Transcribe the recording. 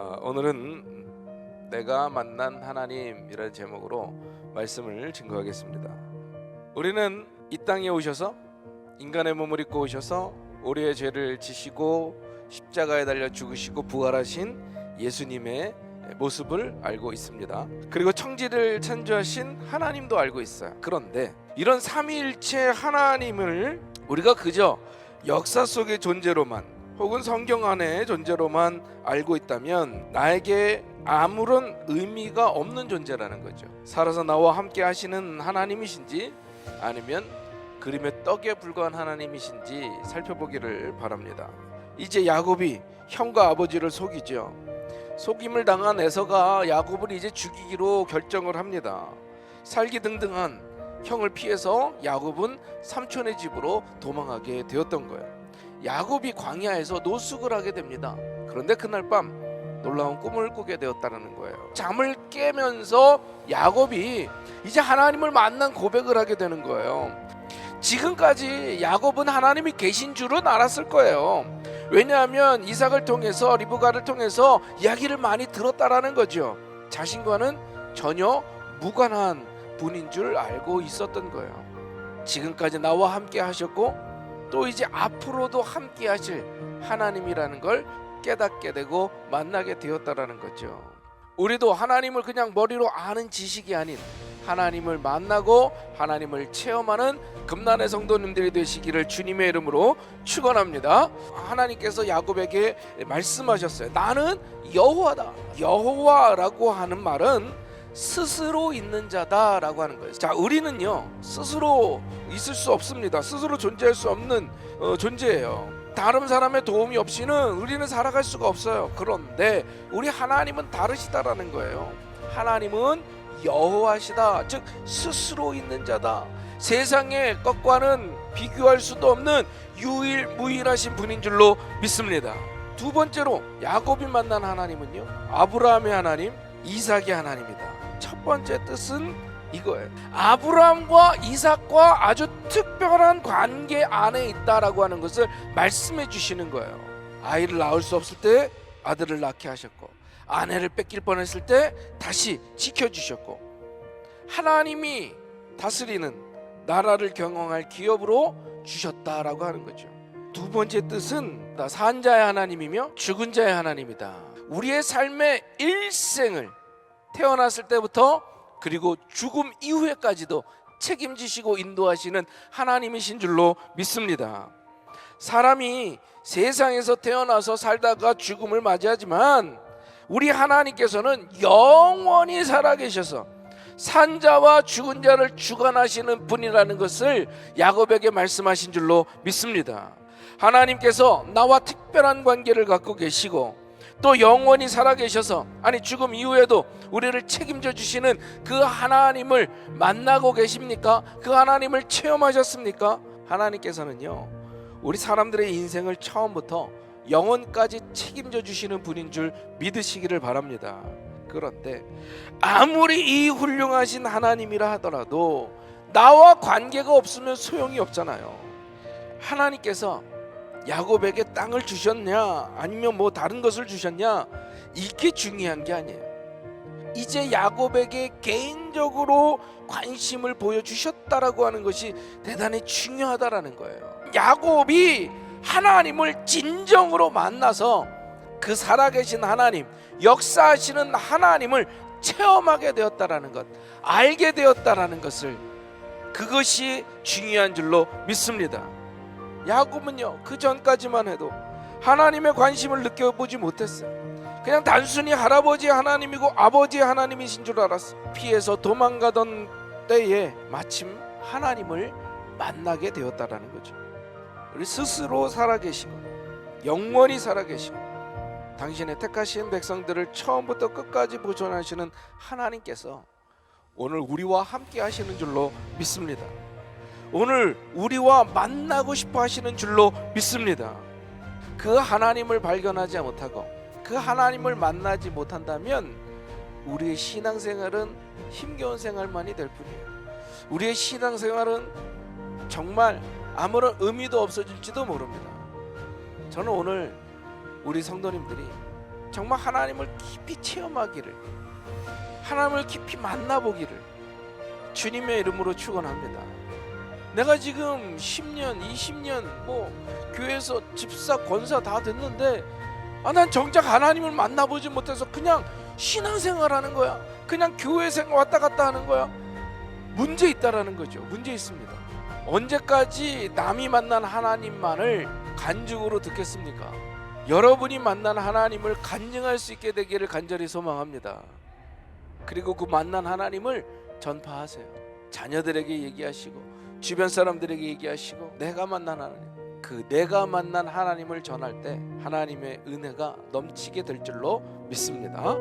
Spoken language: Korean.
어, 오늘은 내가 만난 하나님이라는 제목으로 말씀을 증거하겠습니다. 우리는 이 땅에 오셔서 인간의 몸을 입고 오셔서 우리의 죄를 지시고 십자가에 달려 죽으시고 부활하신 예수님의 모습을 알고 있습니다. 그리고 청지를 창조하신 하나님도 알고 있어요. 그런데 이런 삼위일체 하나님을 우리가 그저 역사 속의 존재로만 혹은 성경 안의 존재로만 알고 있다면 나에게 아무런 의미가 없는 존재라는 거죠. 살아서 나와 함께 하시는 하나님이신지 아니면 그림의 떡에 불과한 하나님이신지 살펴보기를 바랍니다. 이제 야곱이 형과 아버지를 속이죠. 속임을 당한 에서가 야곱을 이제 죽이기로 결정을 합니다. 살기 등등한 형을 피해서 야곱은 삼촌의 집으로 도망하게 되었던 거예요. 야곱이 광야에서 노숙을 하게 됩니다. 그런데 그날 밤 놀라운 꿈을 꾸게 되었다는 거예요. 잠을 깨면서 야곱이 이제 하나님을 만난 고백을 하게 되는 거예요. 지금까지 야곱은 하나님이 계신 줄은 알았을 거예요. 왜냐하면 이삭을 통해서 리브가를 통해서 이야기를 많이 들었다라는 거죠. 자신과는 전혀 무관한 분인 줄 알고 있었던 거예요. 지금까지 나와 함께 하셨고 또 이제 앞으로도 함께 하실 하나님이라는 걸 깨닫게 되고 만나게 되었다라는 거죠. 우리도 하나님을 그냥 머리로 아는 지식이 아닌 하나님을 만나고 하나님을 체험하는 금난의 성도님들이 되시기를 주님의 이름으로 축원합니다. 하나님께서 야곱에게 말씀하셨어요. 나는 여호와다. 여호와라고 하는 말은 스스로 있는 자다라고 하는 거예요. 자, 우리는요 스스로 있을 수 없습니다. 스스로 존재할 수 없는 어, 존재예요. 다른 사람의 도움이 없이는 우리는 살아갈 수가 없어요. 그런데 우리 하나님은 다르시다라는 거예요. 하나님은 여호와시다. 즉 스스로 있는 자다. 세상의 것과는 비교할 수도 없는 유일무이하신 분인 줄로 믿습니다. 두 번째로 야곱이 만난 하나님은요. 아브라함의 하나님, 이삭의 하나님이다. 첫 번째 뜻은 이거예요. 아브라함과 이삭과 아주 특별한 관계 안에 있다라고 하는 것을 말씀해 주시는 거예요. 아이를 낳을 수 없을 때 아들을 낳게 하셨고 아내를 뺏길 뻔했을 때 다시 지켜 주셨고 하나님이 다스리는 나라를 경영할 기업으로 주셨다라고 하는 거죠. 두 번째 뜻은 나 산자의 하나님이며 죽은 자의 하나님이다. 우리의 삶의 일생을 태어났을 때부터 그리고 죽음 이후에까지도 책임지시고 인도하시는 하나님이신 줄로 믿습니다. 사람이 세상에서 태어나서 살다가 죽음을 맞이하지만 우리 하나님께서는 영원히 살아계셔서 산자와 죽은 자를 주관하시는 분이라는 것을 야곱에게 말씀하신 줄로 믿습니다. 하나님께서 나와 특별한 관계를 갖고 계시고 또 영원히 살아계셔서 아니 죽음 이후에도 우리를 책임져 주시는 그 하나님을 만나고 계십니까? 그 하나님을 체험하셨습니까? 하나님께서는요 우리 사람들의 인생을 처음부터 영원까지 책임져 주시는 분인 줄 믿으시기를 바랍니다. 그런데 아무리 이 훌륭하신 하나님이라 하더라도 나와 관계가 없으면 소용이 없잖아요. 하나님께서 야곱에게 땅을 주셨냐 아니면 뭐 다른 것을 주셨냐 이게 중요한 게 아니에요. 이제 야곱에게 개인적으로 관심을 보여주셨다라고 하는 것이 대단히 중요하다라는 거예요. 야곱이 하나님을 진정으로 만나서 그 살아계신 하나님, 역사하시는 하나님을 체험하게 되었다라는 것, 알게 되었다라는 것을 그것이 중요한 줄로 믿습니다. 야곱은요 그 전까지만 해도 하나님의 관심을 느껴보지 못했어요. 그냥 단순히 할아버지 하나님이고 아버지 하나님이신 줄 알았어. 피해서 도망가던 때에 마침 하나님을 만나게 되었다라는 거죠. 우리 스스로 살아계시고 영원히 살아계시고 당신의 택하신 백성들을 처음부터 끝까지 보존하시는 하나님께서 오늘 우리와 함께 하시는 줄로 믿습니다. 오늘 우리와 만나고 싶어 하시는 줄로 믿습니다. 그 하나님을 발견하지 못하고 그 하나님을 만나지 못한다면 우리의 신앙생활은 힘겨운 생활만이 될 뿐이에요. 우리의 신앙생활은 정말 아무런 의미도 없어질지도 모릅니다. 저는 오늘 우리 성도님들이 정말 하나님을 깊이 체험하기를 하나님을 깊이 만나보기를 주님의 이름으로 축원합니다. 내가 지금 10년, 20년 뭐 교회에서 집사, 권사 다 됐는데 아, 난 정작 하나님을 만나보지 못해서 그냥 신앙생활하는 거야. 그냥 교회 생활 왔다 갔다 하는 거야. 문제 있다라는 거죠. 문제 있습니다. 언제까지 남이 만난 하나님만을 간증으로 듣겠습니까? 여러분이 만난 하나님을 간증할 수 있게 되기를 간절히 소망합니다. 그리고 그 만난 하나님을 전파하세요. 자녀들에게 얘기하시고 주변 사람들에게 얘기하시고 내가 만난 하나님 그 내가 만난 하나님을 전할 때 하나님의 은혜가 넘치게 될 줄로 믿습니다.